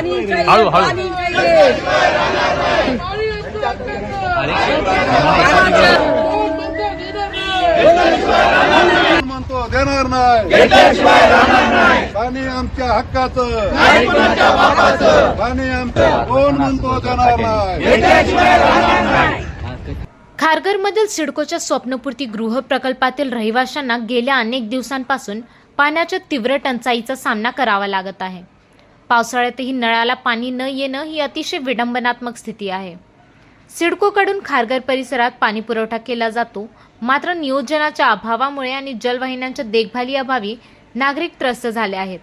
हळू, हळू. म्हणतो देणार नाही. पाणी आमच्या हक्काचं. पाणी आमच्या कोण म्हणतो देणार नाही. खारघरमधील सिडकोच्या स्वप्नपूर्ती गृह प्रकल्पातील रहिवाशांना गेल्या अनेक दिवसांपासून पाण्याच्या तीव्र टंचाईचा सामना करावा लागत आहे. पावसाळ्यातही नळाला पाणी न येणं ही अतिशय विडंबनात्मक स्थिती आहे. सिडकोकडून खारघर परिसरात पाणी पुरवठा केला जातो. मात्र नियोजनाच्या अभावामुळे आणि जलवाहिन्यांच्या देखभालीअभावी नागरिक त्रस्त झाले आहेत.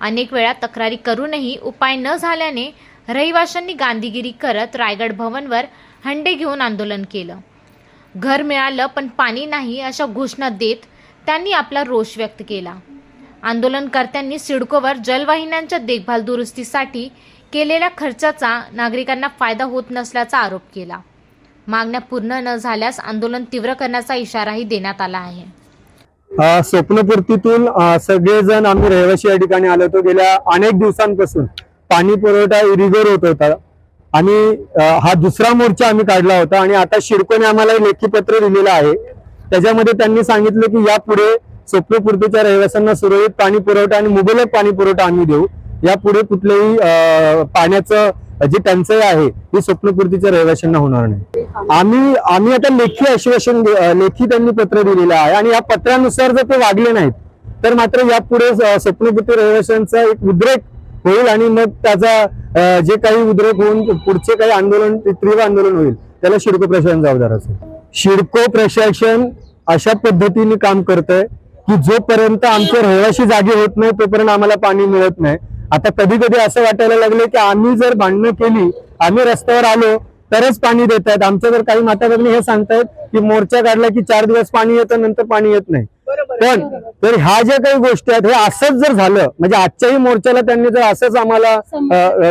अनेक वेळा तक्रारी करूनही उपाय न झाल्याने रहिवाशांनी गांधीगिरी करत रायगड भवनवर हंडे घेऊन आंदोलन केलं. घर मिळालं पण पाणी नाही अशा घोषणा देत त्यांनी आपला रोष व्यक्त केला. आंदोलनकर्त्यांनी सिडकोवर जलवाहिन्यांच्या देखभाल दुरुस्तीसाठी केलेल्या खर्चाचा नागरिकांना फायदा होत नसल्याचा आरोप केला. मागण्या पूर्ण न झाल्यास आंदोलन तीव्र करण्याचा इशाराही देण्यात आला आहे. स्वप्नपूर्तीतून सगळेजण आम्ही रहिवासी या ठिकाणी आलो होतो. गेल्या अनेक दिवसांपासून पाणी पुरवठा इरिगोर होत होता आणि हा दुसरा मोर्चा आम्ही काढला होता आणि आता शिडकोने आम्हाला लेखी पत्र दिलेलं आहे. त्याच्यामध्ये त्यांनी सांगितलं की यापुढे स्वप्नपूर्तीच्या रहिवाशांना सुरळीत पाणी पुरवठा आणि मुबलक पाणी पुरवठा आम्ही देऊ. यापुढे कुठल्याही पाण्याचं जी टंचाई आहे ही स्वप्नपूर्तीच्या रहिवाशांना होणार नाही. आम्ही आम्ही आता लेखी आश्वासन लेखी त्यांनी पत्र दिलेलं आहे आणि या पत्रानुसार जर ते वागले नाहीत तर मात्र यापुढे स्वप्नपूर्ती रहिवाशांचा एक उद्रेक होईल आणि मग त्याचा जे काही उद्रेक होऊन पुढचे काही आंदोलन ते तीव्र आंदोलन होईल त्याला शिडको प्रशासन जबाबदार असेल. शिडको प्रशासन अशा पद्धतीने काम करतंय. की जोपर्यंत आमचे रहिवाशी जागे होत नाही तोपर्यंत आम्हाला पाणी मिळत नाही. आता कधी कधी असं वाटायला लागले की आम्ही जर भांडणं केली आम्ही रस्त्यावर आलो तरच पाणी देत आहेत. आमच्या जर काही माता भगिनी हे सांगतायत की मोर्चा काढला की चार दिवस पाणी येतं नंतर पाणी येत नाही. पण तर ह्या ज्या काही गोष्टी आहेत हे असंच जर झालं म्हणजे आजच्याही मोर्चाला त्यांनी जर असंच आम्हाला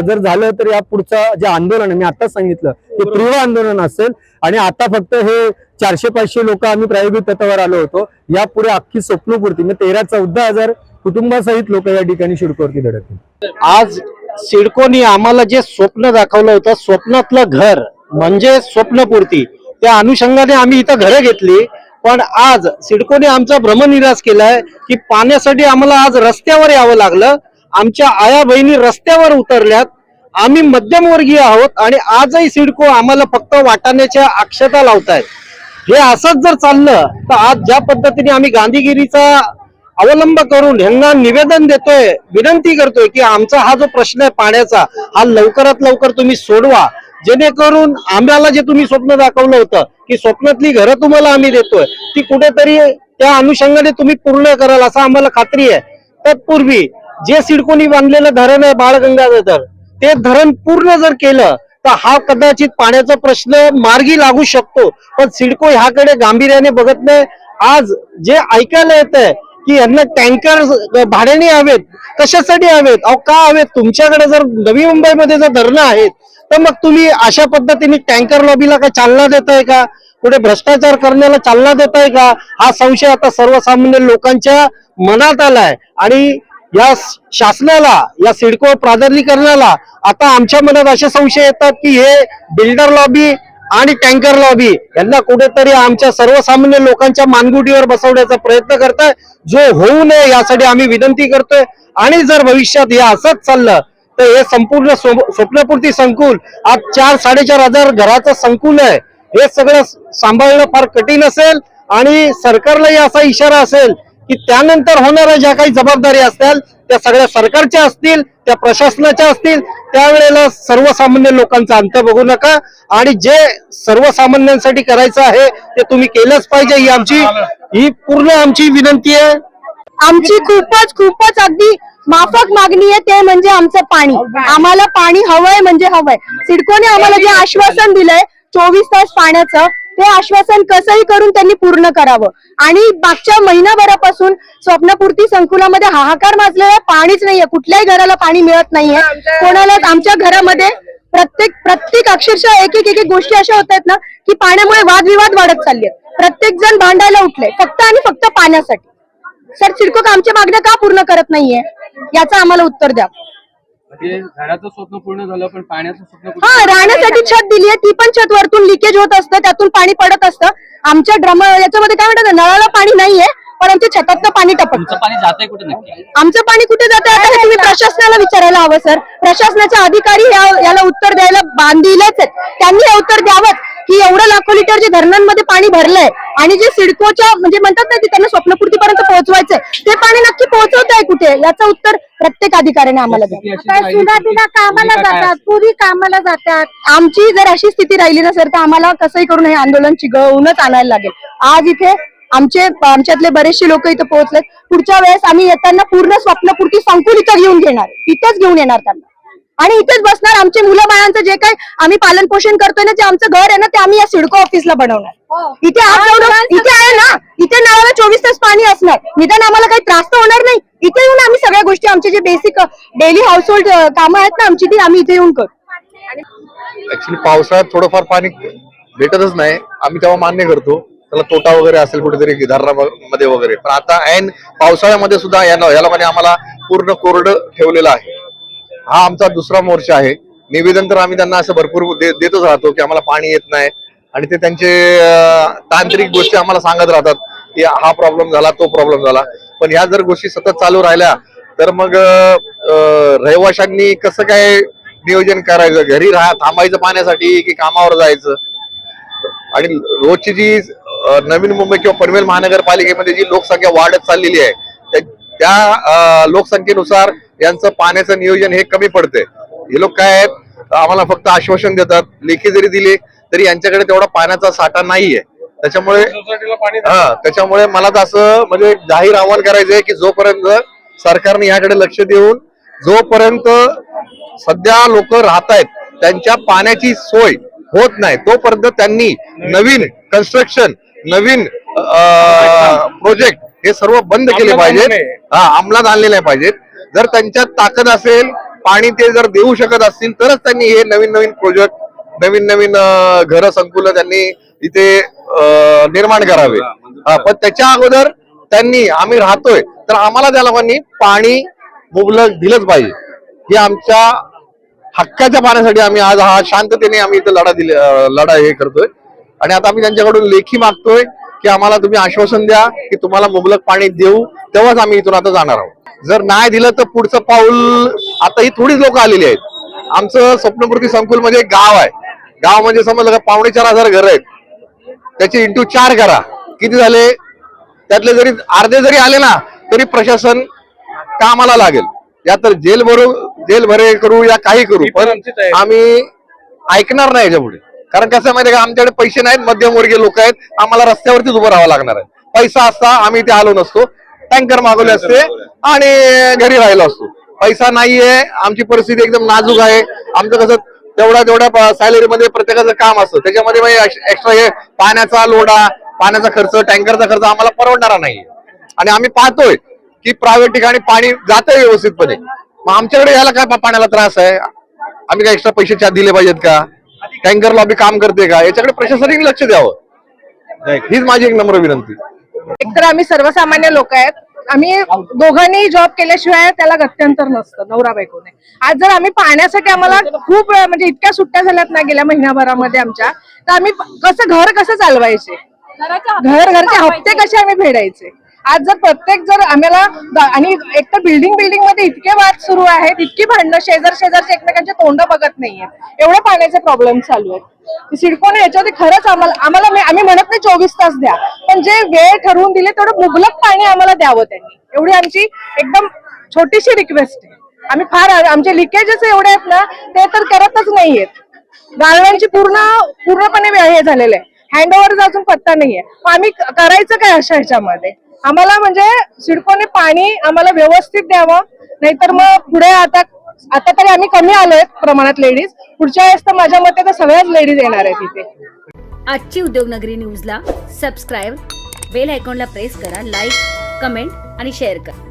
जर झालं तर या पुढचं जे आंदोलन मी आताच सांगितलं ते तीव्र आंदोलन असेल. आणि आता फक्त हे चारशे पाचशे लोक आम्ही प्रायोगिक तत्वावर आलो होतो. यापुढे अख्खी स्वप्नपूर्ती म्हणजे तेरा चौदा हजार कुटुंबासहित लोक या ठिकाणी शिडकोवरती धडकतील आज सिडकोनी आम्हाला जे स्वप्न दाखवलं होतं स्वप्नातलं घर म्हणजे स्वप्नपूर्ती त्या अनुषंगाने आम्ही इथं घरं घेतली. पण आज सिडकोने आमचा भ्रमनिराश केलाय की पाण्यासाठी आम्हाला आज रस्त्यावर यावं लागलं. आमच्या आया बहिणी रस्त्यावर उतरल्यात. आम्ही मध्यमवर्गीय आहोत आणि आजही सिडको आम्हाला फक्त वाटाण्याच्या अक्षता लावतायत. हे असंच जर चाललं तर आज ज्या पद्धतीने आम्ही गांधीगिरीचा अवलंब करून ह्यांना निवेदन देतोय विनंती करतोय की आमचा हा जो प्रश्न आहे पाण्याचा हा लवकरात लवकर तुम्ही सोडवा. जेणेकरून आम्हाला जे तुम्ही स्वप्न दाखवलं होतं की स्वप्नातली घरं तुम्हाला आम्ही देतोय ती कुठेतरी त्या अनुषंगाने तुम्ही पूर्ण कराल असं आम्हाला खात्री आहे. तत्पूर्वी जे सिडकोनी बांधलेलं धरण आहे बाळगंगाधर ते धरण पूर्ण जर केलं तर हा कदाचित पाण्याचा प्रश्न मार्गी लागू शकतो. पण सिडको ह्याकडे गांभीर्याने बघत नाही. आज जे ऐकायला येत आहे की यांना टँकर भाड्याने हवेत कशासाठी हवेत? अहो का हवेत? तुमच्याकडे जर नवी मुंबईमध्ये जर धरणं आहेत तर मग तुम्ही अशा पद्धतीने टँकर लॉबीला काय चालना देताय का? कुठे भ्रष्टाचार करण्याला चालना देताय का? हा संशय आता सर्वसामान्य लोकांच्या मनात आलाय. आणि या शासनाला या सिडको प्राधिकरणाला आता आमच्या मनात असे संशय येतात की हे बिल्डर लॉबी आणि टँकर लॉबी यांना कुठेतरी आमच्या सर्वसामान्य लोकांच्या मानगुटीवर बसवण्याचा प्रयत्न करताय. जो होऊ नये यासाठी आम्ही विनंती करतोय. आणि जर भविष्यात हे असंच चाललं तर हे संपूर्ण स्व- स्वप्नपूर्ती संकुल आज चार साडेचार हजार घराचं संकुल आहे. हे सगळं सांभाळणं फार कठीण असेल आणि सरकारलाही असा इशारा असेल की त्यानंतर होणाऱ्या ज्या काही जबाबदारी असतील त्या सगळ्या सरकारच्या असतील त्या प्रशासनाच्या असतील त्यावेळेला सर्वसामान्य लोकांचा अंत बघू नका. आणि जे सर्वसामान्यांसाठी करायचं आहे ते तुम्ही केलंच पाहिजे ही आमची ही पूर्ण आमची विनंती आहे. आमची खूपच खूपच अगदी माफक मागणी आहे ते म्हणजे आमचं पाणी. आम्हाला पाणी हवंय म्हणजे हवंय. सिडकोने आम्हाला जे आश्वासन दिलंय चोवीस तास पाण्याचं ते आश्वासन कसंही करून त्यांनी पूर्ण करावं. आणि मागच्या महिनाभरापासून स्वप्नपूर्ती संकुलामध्ये हाहाकार माजलेला. पाणीच नाहीये. कुठल्याही घराला पाणी मिळत नाहीये. कोणालाच आमच्या घरामध्ये प्रत्येक प्रत्येक अक्षरशः एक एक एक एक गोष्टी अशा होत आहेत ना की पाण्यामुळे वादविवाद वाढत चालले प्रत्येक जण भांडायला उठले. फक्त आणि फक्त पाण्यासाठी. सर सिडको आमच्या मागण्या का पूर्ण करत नाहीये? याचं आम्हाला उत्तर द्या. म्हणजे घराचं स्वप्न पूर्ण झालं पण पाण्याचं स्वप्न कुठे? हा राहण्यासाठी छत दिली आहे ती पण छत वरतून लिकेज होत असतं त्यातून पाणी पडत असतं. आमच्या ड्रम याच्यामध्ये काय म्हणतात नळाला पाणी नाहीये पण आमच्या छतातनं पाणी टपकतं. तुमचं पाणी जातंय कुठे नक्की? आमचं पाणी कुठे जातं? आता हे तुम्ही प्रशासनाला विचारायला हवं सर. प्रशासनाचे अधिकारी या- याला उत्तर द्यायला बांधिलेच आहेत. त्यांनी हे उत्तर द्यावं. की एवढं लाखो लिटर जे धरणांमध्ये पाणी भरलंय आणि जे सिडकोच्या म्हणजे म्हणतात ना की त्यांना स्वप्नपूर्तीपर्यंत पोहोचवायचंय ते पाणी नक्की पोहोचवत आहे कुठे? याचं उत्तर प्रत्येक अधिकाऱ्याने आम्हाला बिना कामाला जातात असेल? पुरी कामाला जातात. आमची जर अशी स्थिती राहिली ना सर तर आम्हाला कसंही करून हे आंदोलन चिघळूनच आणायला लागेल. आज इथे आमचे आमच्यातले बरेचसे लोक इथे पोहोचलेत. पुढच्या वेळेस आम्ही येताना पूर्ण स्वप्नपूर्ती संकुल इथं घेऊन घेणार. इथेच घेऊन येणार त्यांना. आणि इथेच बसणार आमचे मुलं बाळांचं जे काही आम्ही पालन पोषण करतोय ना जे आमचं घर आहे ना ते आम्ही या सिडको ऑफिसला बनवणार. इथे आज एवढं- इथे आहे ना इथे नळाला चोवीस तास पाणी असणार. निदान आम्हाला काही त्रास तर होणार नाही. इथे येऊन आम्ही सगळ्या गोष्टी आमचे जे बेसिक डेली हाऊस होल्ड कामं आहेत ना आमची ती आम्ही इथे येऊन करू. ऍक्च्युली पावसाळ्यात थोडंफार पाणी भेटतच नाही. आम्ही तेव्हा मान्य करतो. त्याला तोटा वगैरे असेल कुठेतरी धरणामध्ये वगैरे. पण आता ऐन पावसाळ्यामध्ये सुद्धा या लोकांनी आम्हाला पूर्ण कोरडं ठेवलेलं आहे. हा आमचा दुसरा मोर्चा आहे. निवेदन तर आम्ही त्यांना असं भरपूर दे- देतच राहतो की आम्हाला पाणी येत नाही. आणि ते त्यांचे तांत्रिक गोष्टी आम्हाला सांगत राहतात की हा प्रॉब्लेम झाला तो प्रॉब्लेम झाला. पण ह्या जर गोष्टी सतत चालू राहिल्या तर मग रहिवाशांनी कसं काय नियोजन करायचं? घरी राहा थांबायचं पाण्यासाठी की कामावर जायचं? आणि रोजची जी नवीन मुंबई किंवा पनवेल महानगरपालिकेमध्ये जी लोकसंख्या वाढत चाललेली आहे त्या- लोकसंख्येनुसार यांचं पाण्याचं नियोजन हे कमी पडते हे लोक काय आहेत आम्हाला फक्त आश्वासन देतात लेखी जरी दिले तरी यांच्याकडे तेवढा पाण्याचा साठा नाहीये. त्याच्यामुळे हा त्याच्यामुळे मला तर असं म्हणजे जाहीर आवाहन करायचंय की जोपर्यंत सरकारने याकडे लक्ष देऊन जोपर्यंत सध्या लोक राहत आहेत त्यांच्या पाण्याची सोय होत नाही तोपर्यंत त्यांनी नवीन कन्स्ट्रक्शन नवीन प्रोजेक्ट हे सर्व बंद केले पाहिजेत. हा अंमलात आणले नाही पाहिजेत. जर त्यांच्यात ताकद असेल पाणी ते जर देऊ शकत असतील तरच त्यांनी हे नवीन नवीन प्रोजेक्ट नवीन नवीन घर संकुल त्यांनी इथे निर्माण करावे. हा, पण त्याच्या अगोदर त्यांनी आम्ही राहतोय तर आम्हाला त्या लोकांनी पाणी मुबलक दिलंच पाहिजे. हे आमच्या हक्काच्या पाण्यासाठी आम्ही आज हा शांततेने आम्ही इथं लढा दिले लढा हे करतोय. आणि आता आम्ही त्यांच्याकडून लेखी मागतोय. की आम्हाला तुम्ही आश्वासन द्या की तुम्हाला मुबलक पाणी देऊ तेव्हाच आम्ही इथून आता जाणार आहोत. जर नाही दिलं तर पुढचं पाऊल आता ही थोडीच लोक आलेली आहेत. आमचं स्वप्नपूर्ती संकुलमध्ये एक गाव आहे. गाव म्हणजे समजलं का पावणे चार हजार घर आहेत. त्याचे इंटू चार करा किती झाले? त्यातले जरी अर्धे जरी आले ना तरी प्रशासन कामाला लागेल. या तर जेल भरू जेल भरे करू या काही करू पण आम्ही ऐकणार नाही याच्यापुढे कारण कसं माहिती माहितीये का? आमच्याकडे पैसे नाहीत मध्यमवर्गीय लोक आहेत. आम्हाला रस्त्यावरतीच उभं राहावं लागणार आहे. पैसा असता आम्ही इथे आलो नसतो. टँकर मागवले असते आणि घरी राहिलो असतो. पैसा नाहीये आमची परिस्थिती एकदम नाजूक आहे. आमचं कसं तेवढ्या तेवढ्या सॅलरी मध्ये प्रत्येकाचं काम असतं त्याच्यामध्ये एक्स्ट्रा हे पाण्याचा लोडा पाण्याचा खर्च टँकरचा खर्च आम्हाला परवडणारा नाही आणि आम्ही पाहतोय की प्रायव्हेट ठिकाणी पाणी जातंय व्यवस्थितपणे. मग आमच्याकडे यायला काय पाण्याला त्रास आहे? आम्ही काय एक्स्ट्रा पैसे चार दिले पाहिजेत का? टँकर लॉबी काम करते का? याच्याकडे प्रशासनाने लक्ष द्यावं. हीच माझी एक नम्र विनंती. एकतर आम्ही सर्वसामान्य लोक आहेत. आम्ही दोघांनी जॉब केल्याशिवाय त्याला गत्यंतर नसतं नवरा बायकोने. आज जर आम्ही पाण्यासाठी आम्हाला खूप वेळा म्हणजे इतक्या सुट्ट्या झाल्यात ना गेल्या महिन्याभरामध्ये आमच्या तर आम्ही कसं घर कसं चालवायचे? घर घरचे हप्ते कसे आम्ही फेडायचे? आज जर प्रत्येक जर आम्हाला आणि एक तर बिल्डिंग बिल्डिंगमध्ये इतके वाद सुरू आहेत इतकी भांडणं शेजार शेजारचे एकमेकांचे तोंड बघत नाहीये एवढे पाण्याचे प्रॉब्लेम चालू आहेत. सिडकोने याच्यावरती खरंच आम्हाला आम्हाला आम्ही म्हणत नाही चोवीस तास द्या पण जे वेळ ठरवून दिले तेवढं मुबलक पाणी आम्हाला द्यावं त्यांनी. एवढी आमची एकदम छोटीशी रिक्वेस्ट आहे. आम्ही फार आमचे लिकेजेस एवढे आहेत ना ते तर करतच नाहीयेत. गाळव्यांची पूर्ण पूर्णपणे हे झालेलं आहे. हँडओव्हरचा अजून पत्ता नाहीये. आम्ही करायचं काय अशा ह्याच्यामध्ये? आम्हाला म्हणजे सिडकोने पाणी आम्हाला व्यवस्थित द्यावं. नाहीतर मग पुढे आता आता तरी आम्ही कमी आलोय प्रमाणात लेडीज पुढच्या वेळेस तर माझ्या मते तर सगळ्याच लेडीज येणार आहेत तिथे आजची उद्योगनगरी न्यूजला सबस्क्राईब बेल आयकॉनला प्रेस करा लाईक कमेंट आणि शेअर करा.